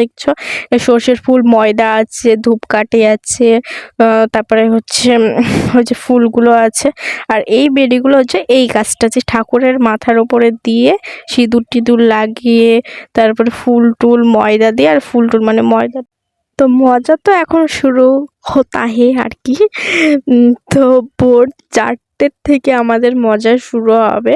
দেখছ? সর্ষের ফুল, ময়দা আছে, ধূপকাঠি আছে তারপরে হচ্ছে যে ফুলগুলো আছে। আর এই বেডিগুলো হচ্ছে এই গাছটা যে ঠাকুরের মাথার উপরে দিয়ে সিঁদুর টিঁদুর লাগিয়ে, তারপরে ফুল টুল, ময়দা দিয়ে, আর ফুল টুল মানে ময়দা। তো মজা তো এখন শুরু হতা হে আর কি। তো ভোর চারটের থেকে আমাদের মজা শুরু হবে।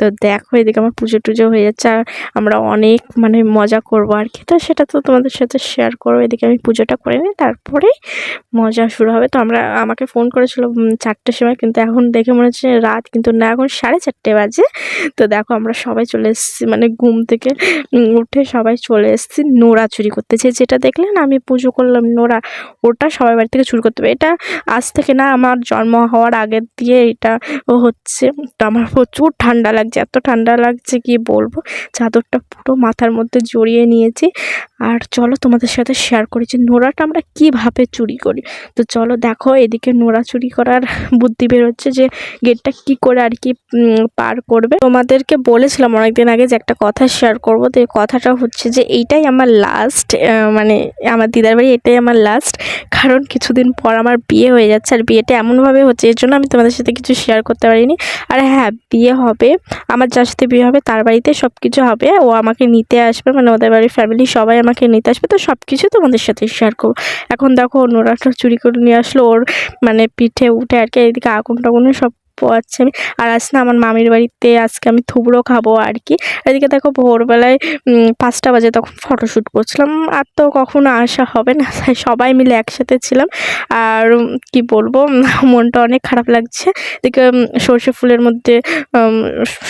তো দেখো এদিকে আমার পুজো টুজো হয়ে যাচ্ছে আর আমরা অনেক মানে মজা করব আর কি। তো সেটা তো তোমাদের সাথে শেয়ার করব। এদিকে আমি পুজোটা করে নিই, তারপরে মজা শুরু হবে। তো আমরা, আমাকে ফোন করেছিল চারটের সময়, কিন্তু এখন দেখে মনে হচ্ছে রাত কিন্তু না, এখন সাড়ে চারটে বাজে। তো দেখো আমরা সবাই চলে এসেছি মানে ঘুম থেকে উঠে সবাই চলে এসেছি নোড়া চুরি করতে। যে যেটা দেখলেন, আমি পুজো করলাম নোড়া, ওটা সবাই বাড়ি থেকে চুরি করতে হবে। এটা আজ থেকে না, আমার জন্ম হওয়ার আগের দিয়ে এটা হচ্ছে, তো আমার প্রচুর ঠান্ডা লাগছে এত ঠান্ডা লাগছে কি বলব? চাদরটা পুরো মাথার মধ্যে জড়িয়ে নিয়েছি। আর চলো তোমাদের সাথে শেয়ার করেছি নোড়াটা আমরা কীভাবে চুরি করি। তো চলো দেখো, এদিকে নোড়া চুরি করার বুদ্ধি বেরোচ্ছে যে গেটটা কি করে আর কি পার করবে। তোমাদেরকে বলেছিলাম অনেকদিন আগে যে একটা কথা শেয়ার করব। তো এই কথাটা হচ্ছে যে এইটাই আমার লাস্ট মানে আমার দিদার বাড়ি এটাই আমার লাস্ট কারণ কিছুদিন পর আমার বিয়ে হয়ে যাচ্ছে আর বিয়েটা এমনভাবে হচ্ছে, এর জন্য আমি তোমাদের সাথে কিছু শেয়ার করতে পারিনি। আর হ্যাঁ বিয়ে হবে, আমার যার সাথে বিয়ে হবে, তার বাড়িতে সব কিছু হবে। ও আমাকে নিতে আসবে মানে ওদের বাড়ির ফ্যামিলি সবাই আমাকে নিতে আসবে, তো সব কিছু তোমাদের সাথে শেয়ার করব। এখন দেখো অন্যরা চুরি করে নিয়ে আসলো, ওর মানে পিঠে উঠে আর কি, এদিকে আগুন টাগুনে সব পোয়াচ্ছে আমি। আর আজ না আমার মামির বাড়িতে আজকে আমি থুবড়ো খাব আর কি এদিকে দেখো ভোরবেলায় পাঁচটা বাজে তখন ফটোশ্যুট করছিলাম। আর তো কখনো আসা হবে না সবাই মিলে একসাথে ছিলাম। আর কি বলব মনটা অনেক খারাপ লাগছে। এদিকে সর্ষে ফুলের মধ্যে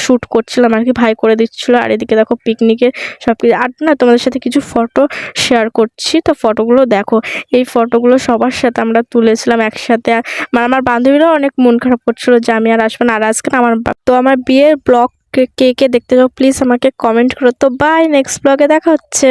শ্যুট করছিলাম আর কি ভাই করে দিচ্ছিল। আর এদিকে দেখো পিকনিকের সব কিছু আর না, তোমাদের সাথে কিছু ফটো শেয়ার করছি। তো ফটোগুলো দেখো, এই ফটোগুলো সবার সাথে আমরা তুলেছিলাম একসাথে। আর মানে আমার বান্ধবীরাও অনেক মন খারাপ করছিল যে আমি আর আসব না। আর আজকে আমার তো আমার বিয়ের ব্লগ কে কে দেখতে যাও প্লিজ আমাকে কমেন্ট করো। তো বাই নেক্সট ব্লগে দেখা হচ্ছে।